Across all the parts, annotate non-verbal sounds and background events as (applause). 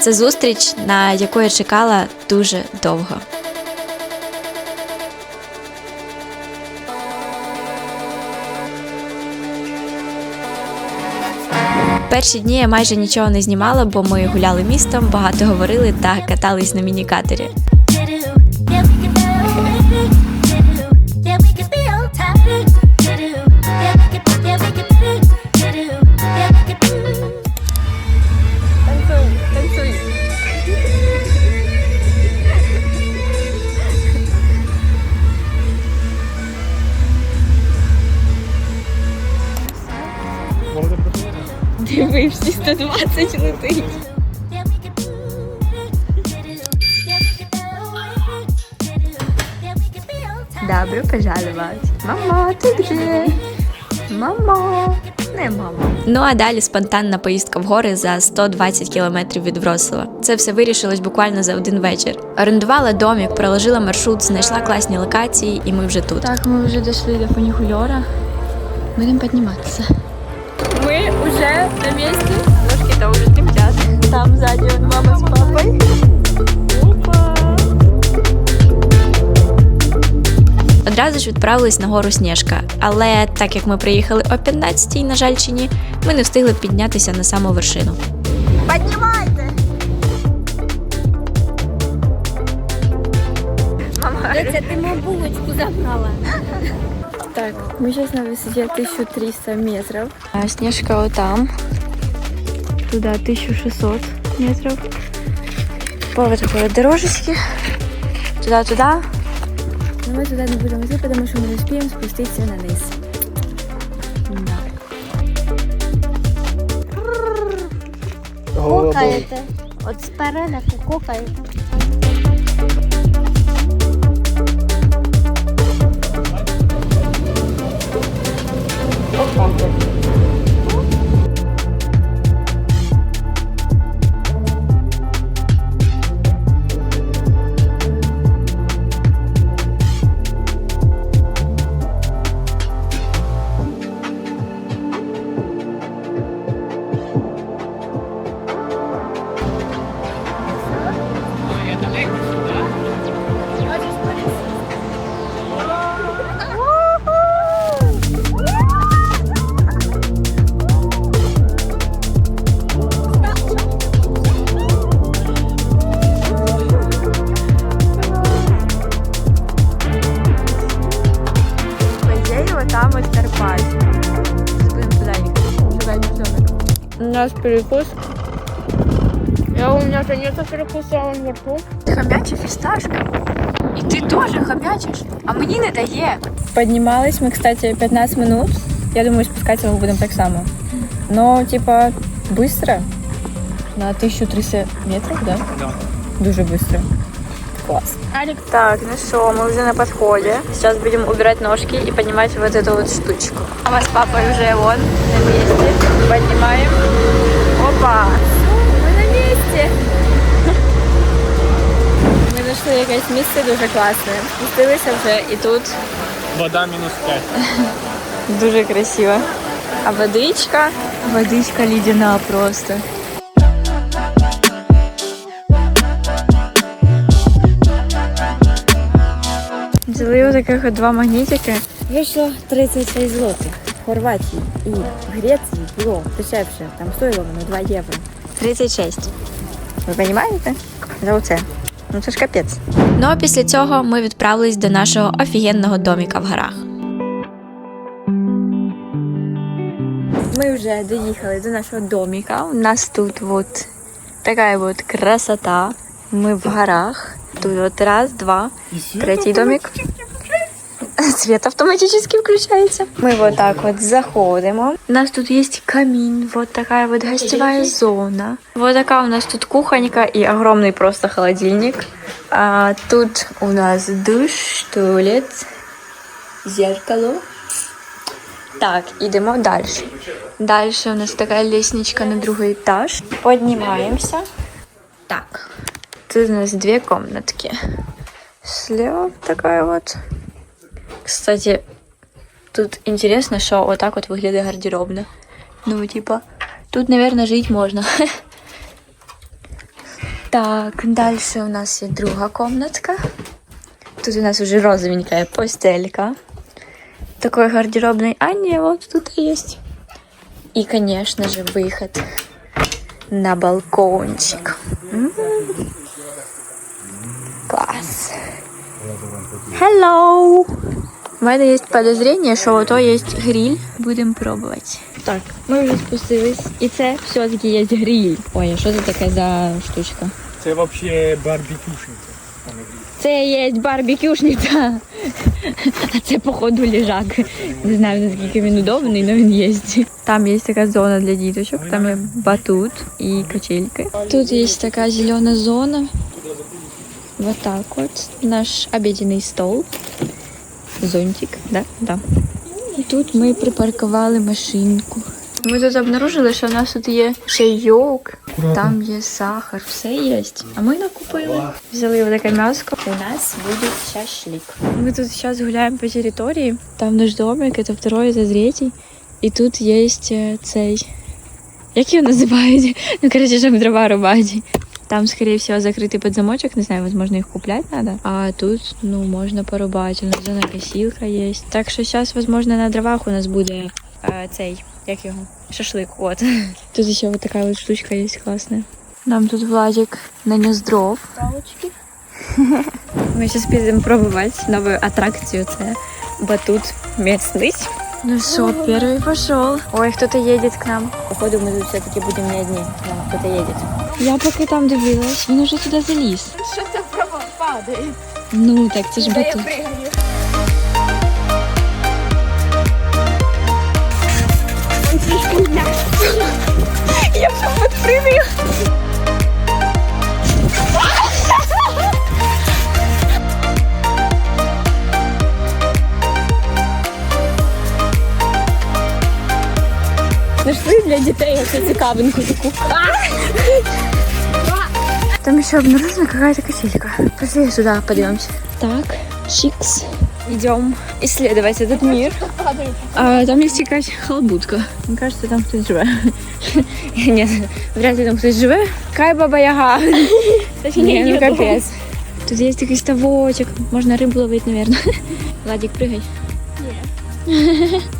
Це зустріч, на яку я чекала дуже довго. Перші дні я майже нічого не знімала, бо ми гуляли містом, багато говорили та катались на мінікатері. Can be on top. Добро пожаловать. Мама, ти де? Мама. Не мама. Ну а далі спонтанна поїздка в гори за 120 кілометрів від Вроцлава. Це все вирішилось буквально за один вечір. Орендувала домік, проложила маршрут, знайшла класні локації, і ми вже тут. Так, ми вже дійшли до фунікульора. Будемо підніматися. Вже на місці. Ножки там вже тремтять. Там ззаді вон мама папою. Опа. Одразу ж відправились на гору Сніжка, але так як ми приїхали о 15-й, на жаль чи ні, ми не встигли піднятися на саму вершину. Піднімайте! Мама, Це ти мою булочку загнала. Так, мы сейчас на высоте 1300 метров. А снежка вот там. Туда 1600 метров. По вот такой вот дорожечке. Туда-туда. Но мы туда не будем идти, потому что мы не успеем спуститься на низ. Да. Кокаєте. От спереду Кокаєте. По нас перекус. Я, у меня-то нет перекуса, он во рту. Хомяча фісташка. І ти теж хомячиш, а мені не дає. Поднимались мы, кстати, 15 минут. Я думаю, спускаться мы будем так само. Но, типа, быстро. На 1300 метров, да? Да. Дуже быстро. Класс. Так, ну что, мы уже на подходе. Сейчас будем убирать ножки и поднимать вот эту вот штучку. Мама с папой уже вон на месте. Поднимаем. Опа! Мы на месте. Ми знайшли якесь місце дуже класне. Спустилися вже і тут Вода мінус 5. (laughs) дуже красиво. А водичка? Водичка ледяна просто. Взяли отаких от два магнітики. Вийшло 36 злотих. В Хорватії і в Греції було дешевше. Там стоїло воно 2 євро. 36. Ви розумієте? За оце. Ну це ж капець. Ну а після цього ми відправились до нашого офігенного доміка в горах. Мы уже доехали до нашего домика. У нас тут вот такая вот красота. Мы в горах. Тут вот раз, два, третий домик. Свет автоматически включается. Мы вот так вот заходим. У нас тут есть камин, вот такая вот гостевая зона. Вот такая у нас тут кухонька и огромный просто холодильник. А тут у нас душ, туалет, зеркало. Так, ідемо далі. Далі у нас така лестничка на другий етаж. Піднімаємося. Так. Тут у нас две комнатки. Слева такая вот. Кстати, тут интересно, что вот так вот выглядит гардеробна. Ну, типа, тут, наверное, жить можно. (laughs) Так, далі у нас є друга комнатка. Тут у нас уже розовенькая постелька. Такой гардеробный. А, не, вот тут есть. И, конечно же, выход на балкончик. М. Класс. Hello! У мене є подозріння, що ото є гриль. Будемо пробувати. Так, ми вже спустились. І це все-таки є гриль. Ой, а що це таке за штучка? Це взагалі барбекюшниця. Це є барбекюшниця. А це, походу, лежак. Не знаю, наскільки він удобний, але він є. Там є така зона для діточок, там є батут і качельки. Тут є така зелена зона. Вот так вот. Наш обеденный стол. Зонтик, да? Да. І тут ми припаркували машинку. Ми тут обнаружили, що в нас тут є чайок, там є сахар, все є. А ми накупили. Взяли отаке м'яско. У нас буде шашлик. Ми тут зараз гуляємо по території. Там наш домик, це второй, це третій. І тут є е, цей. Як його називають? Ну, коротше, щоб дрова рубати. Там, скорее всего, закрытый под замочек, не знаю, возможно, их куплять надо. А тут, ну, можно порубать, у нас зонокосилка есть. Так що сейчас, возможно, на дровах у нас буде е, цей, як його, шашлик, от. (laughs) Тут ще вот такая вот штучка есть классная. Нам тут Владик нанес дров. Палочки. (laughs) Ми зараз підемо пробувати нову атракцію, це батут местный. Ну что, первый пошел. Ой, кто-то едет к нам. Походу, мы тут все-таки будем не одни. Нам кто-то едет. Я поки там дивилась, він уже туди заліз. Що це право падає? Ну, так це ж батут. Я прям подпрыгаю. для дітей оцю цікавинку таку. Там еще обнаружена какая-то качелька. Пошли сюда, подъемся. Так, чикс. Идем исследовать этот мир. А, там есть якась халбутка. Мне кажется, там кто-то живе. (laughs) Нет, вряд ли там кто-то живе. Кай баба яга. (laughs) Не, ну капец. Тут есть такой ставочек. Можно рыбу ловить, наверное. (laughs) Владик, прыгай.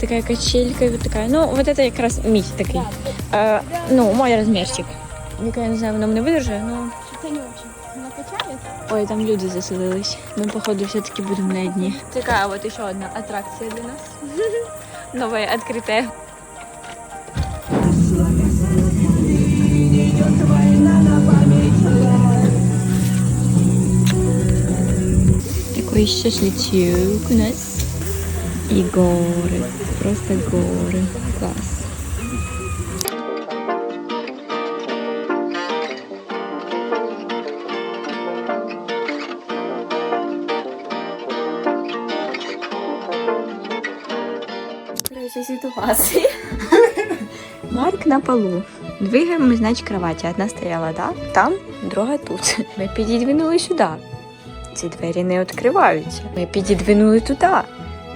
Такая качелька, вот такая. Ну, вот это как раз мій такий. Е, ну, мой размерчик. Яка я не знаю, воно мене видержує, ну. Ой, там люди заселились. Ми, походу, все-таки будемо на одні. Такая вот еще одна аттракция для нас. (laughs) Новая открытая. Такой шашлычок у нас. И горы. Просто горы. Ситуации. (laughs) Марк на полу. Двигаємо значить, кровати. Одна стояла да, там, друга тут. Ми підідвинули сюди. Ці двері не відкриваються. Ми підідвинули туди.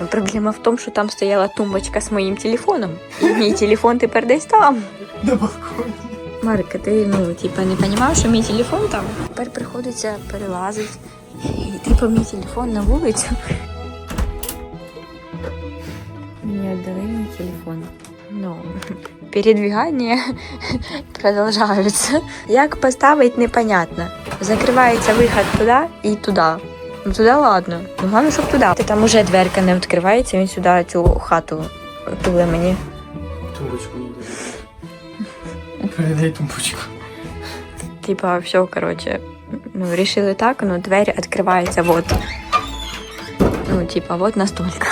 Ну, Проблема в тому, що там стояла тумбочка з моїм телефоном. І мій телефон тепер десь там. На балконі. Марка, ти ну, типа, не розумів, що мій телефон там? Тепер приходиться перелазити. Йти по мій телефон на вулицю. Телефон. Ну, передвигання (laughs) продовжуються. Як поставити, непонятно. Закривається виход туди і туди. Ну туди ладно. Ну головне, щоб туди. Там уже дверка не відкривається, він сюди цю хату туле мені. Тумбочку не дай. Передай тумбочку. Типа, все, короче, ну, решили так, но дверь открывается вот. Ну, типа, вот настолько.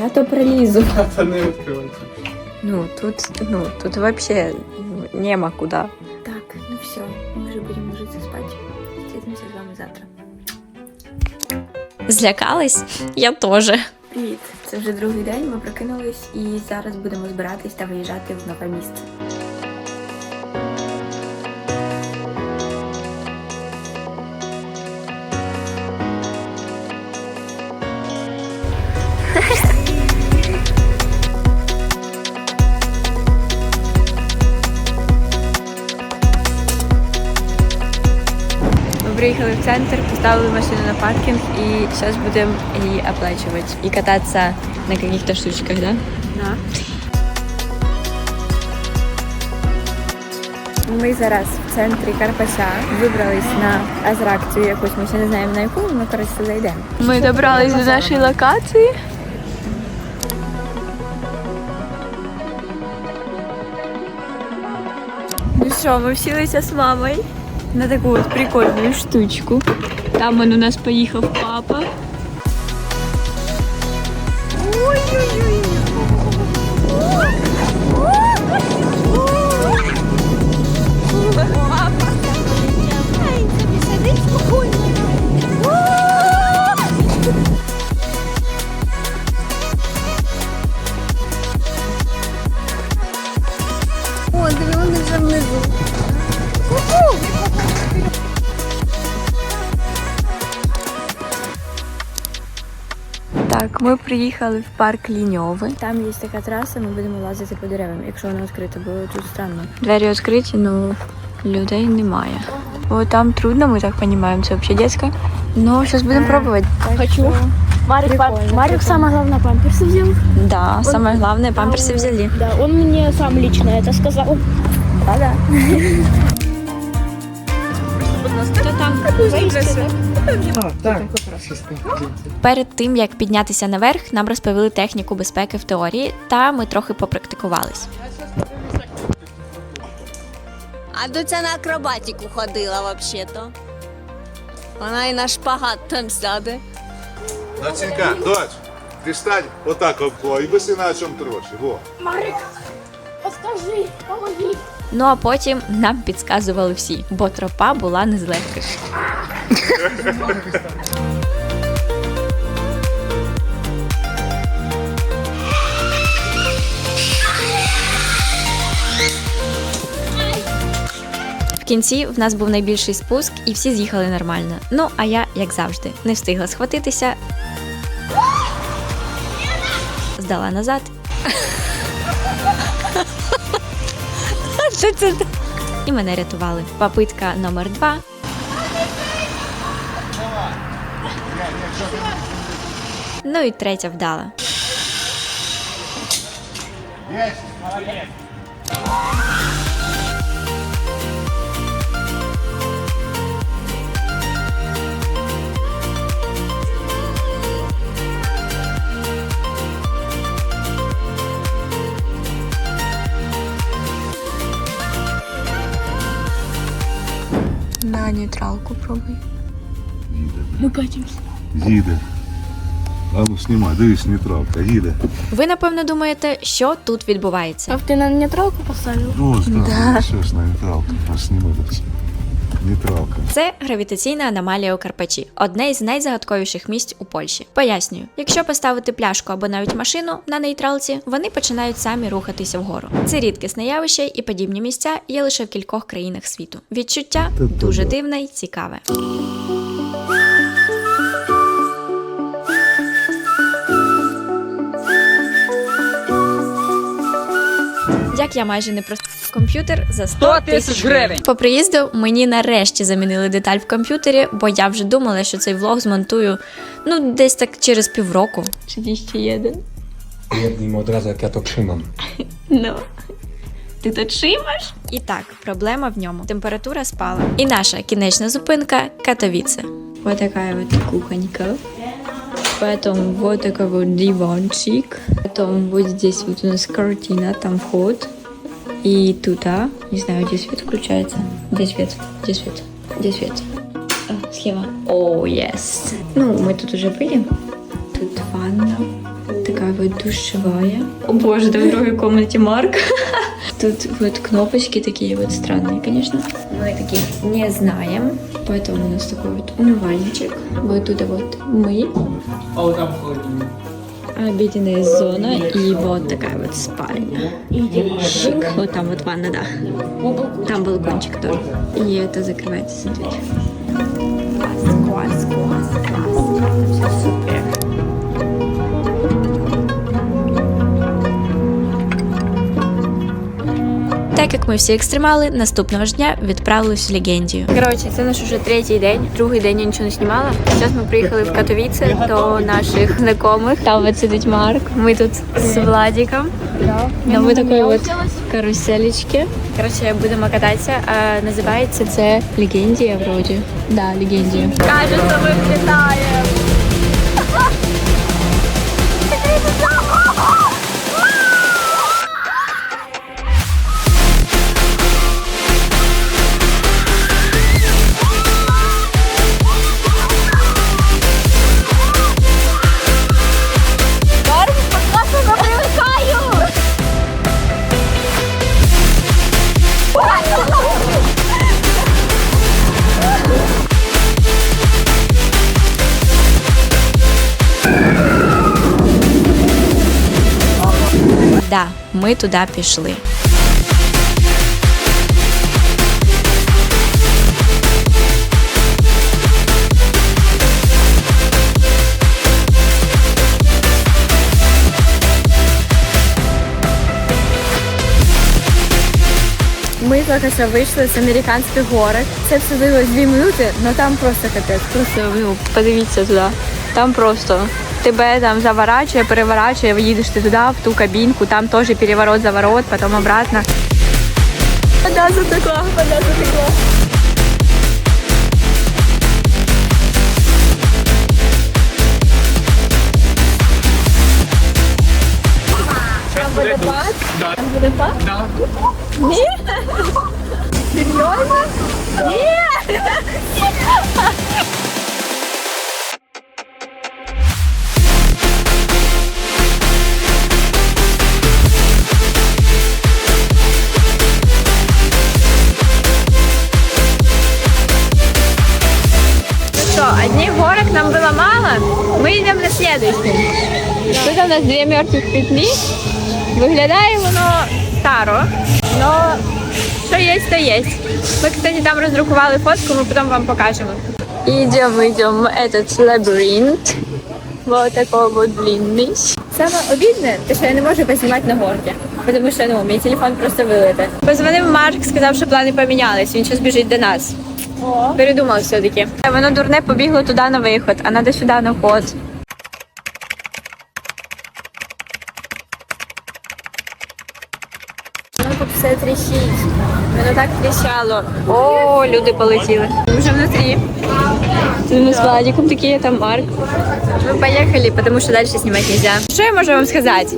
Я то пролізу. (laughs) А це не відкривається. Ну, тут, ну, тут вообще ну, нема куда. Так, ну все, мы уже будем ложиться спать. Встретимся с вами завтра. Злякались? Я теж. Привіт! Це вже другий день. Ми прокинулись і зараз будемо збиратись та виїжджати в нове місце. Приїхали в центр, поставили машину на паркінг і зараз будемо її оплачувати. І кататися на каких-то штучках, да? Да. Ми зараз в центрі Карпача вибрались на атракцію якусь, ми ще не знаємо на яку, ми коротше туди йдемо. Ми добрались до нашої локації. Ну що, ми всілися з мамою на таку от прикольну штучку. Там он у нас поїхав папа. О, Так, ми приїхали в парк Ліньови. Там є така траса, ми будемо лазити по деревам, якщо вона відкрита, бо тут странно. Двері відкриті, ну людей немає. О, там трудно, ми так розуміємо, це взагалі дитяча. Ну, зараз будемо пробувати. Хочу. Марик, Прикольно, пам- Марик прикольно. самое главное памперсы взял. Да, саме головне, памперси взяли. Да, он мне сам лично это сказал. Да-да. (laughs) Перед тим як піднятися наверх, нам розповіли техніку безпеки в теорії, та ми трохи попрактикувались. А доця на акробатику ходила взагалі-то. Вона і на шпагат там сяде. Доченька, доч, ти стань отак обкло і виси на чому троші. Во. Марик, подскажи, помоги. Ну а потім нам підказували всі, бо тропа була не з легких. В кінці в нас був найбільший спуск, і всі з'їхали нормально. Ну а я, як завжди, не встигла схватитися. Здала назад. Це? І мене рятували. Попитка номер два. Ну і третя вдала. На нейтралку пробуй. Ми катимся. Їде. А ну знімай, дивись, нейтралка, їде. Ви напевно думаєте, що тут відбувається. А ти на нейтралку поставив? Ось, да. Щось на нейтралку. Ось зніми десь. Нейтралка. Це гравітаційна аномалія у Карпачі, одне із найзагадковіших місць у Польщі. Пояснюю, якщо поставити пляшку або навіть машину на нейтралці, вони починають самі рухатися вгору. Це рідкісне явище, і подібні місця є лише в кількох країнах світу. Відчуття дуже дивне й цікаве. Як я майже не просто комп'ютер за 100 тисяч гривень. По приїзду мені нарешті замінили деталь в комп'ютері, бо я вже думала, що цей влог змонтую ну десь так через півроку. Чи ще jeden? Jednym od razu jak ja to. Ну. Ти то чимаш? І так, проблема в ньому. Температура спала. І наша кінечна зупинка Катовіце. Вот такая вот кухонька. Потом вот такой вот диванчик. Потом вот здесь вот у нас картина, там вход. И туда, не знаю, где свет включается. Где свет? Где свет? Где свет? А, схема. О, yes. Ну, мы тут уже были. Тут ванна. Такая вот душевая. О боже, да в другой комнате Марк. (laughs) Тут вот кнопочки такие вот странные, конечно. Мы таких не знаем. Поэтому у нас такой вот умывальничек. Вот тут вот мы. O, tam chodzi. Обеденная зона и вот такая вот спальня. Шик. Вот там вот ванна, да. Там балкончик тоже. И это закрывается дверь. Класс, класс, класс, класс. Все супер. Так як ми всі екстремали, наступного ж дня відправились в Легендію. Коротше, це наш уже третій день. Другий день я нічого не знімала. Зараз ми приїхали в Катовіце до наших знайомих. Там от сидить Марк. Ми тут з Владиком. На ви такої от каруселечки. Коротше, будемо кататися. А, називається це Легендія вроді. Да, Легендія. Кажется, ми влітаємо. Ми туди пішли. Ми тільки що вийшли з американських горок. Це все длилось дві минути, але там просто капець. Просто ну, подивіться туди. Там просто тебе там заворачує, переворачує, їдеш ти туди, в ту кабінку, там теж переворот, заворот, потім обратно. Вода затекла, вода затекла. Там водопад? Там водопад? Да. Ні? Серйозно? Ні! Нас дві мертвих петлі. Виглядає воно старо, але що є, то є. Ми, кстати, там роздрукували фотку, ми потім вам покажемо. Идем, идем в этот лабиринт. Вот такой вот длинный. Самое обидное, то, що я не можу познімати на горці. Тому що ну, мій телефон просто вилите. Позвонив Марк, сказав, що плани помінялись. Він зараз біжить до нас. Передумав все-таки. Воно дурне побігло туди на виход, а треба сюди на вход. тріщить. Воно так тріщало. О, люди полетіли. Ми вже внутрі. Тут ми з Владиком такі, там Марк. Мы поехали, потому что дальше снимать нельзя. Що я можу вам сказати?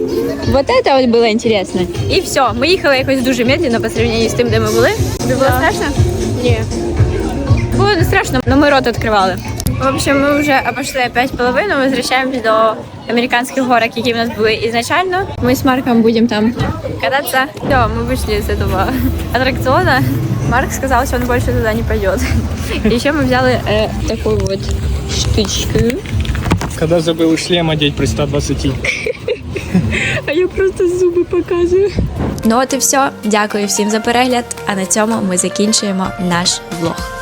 Вот это вот было интересно. І все. Ми їхали якось дуже медленно по сравнению з тим, де ми були. Тобі було страшно? Ні. Було не страшно, але ми рот відкривали. В общем, ми вже обошли опять половину, возвращаемся до американских горок, які в нас були ізначально. Ми з Марком будемо там кататься. Все, мы вышли из этого аттракциона. Марк сказал, что он больше туда не пойдет. Еще мы взяли э, такую вот штучку. Когда забыл шлем одеть при 120. (laughs) А я просто зуби показую. Ну от і все. Дякую всім за перегляд. А на цьому ми закінчуємо наш влог.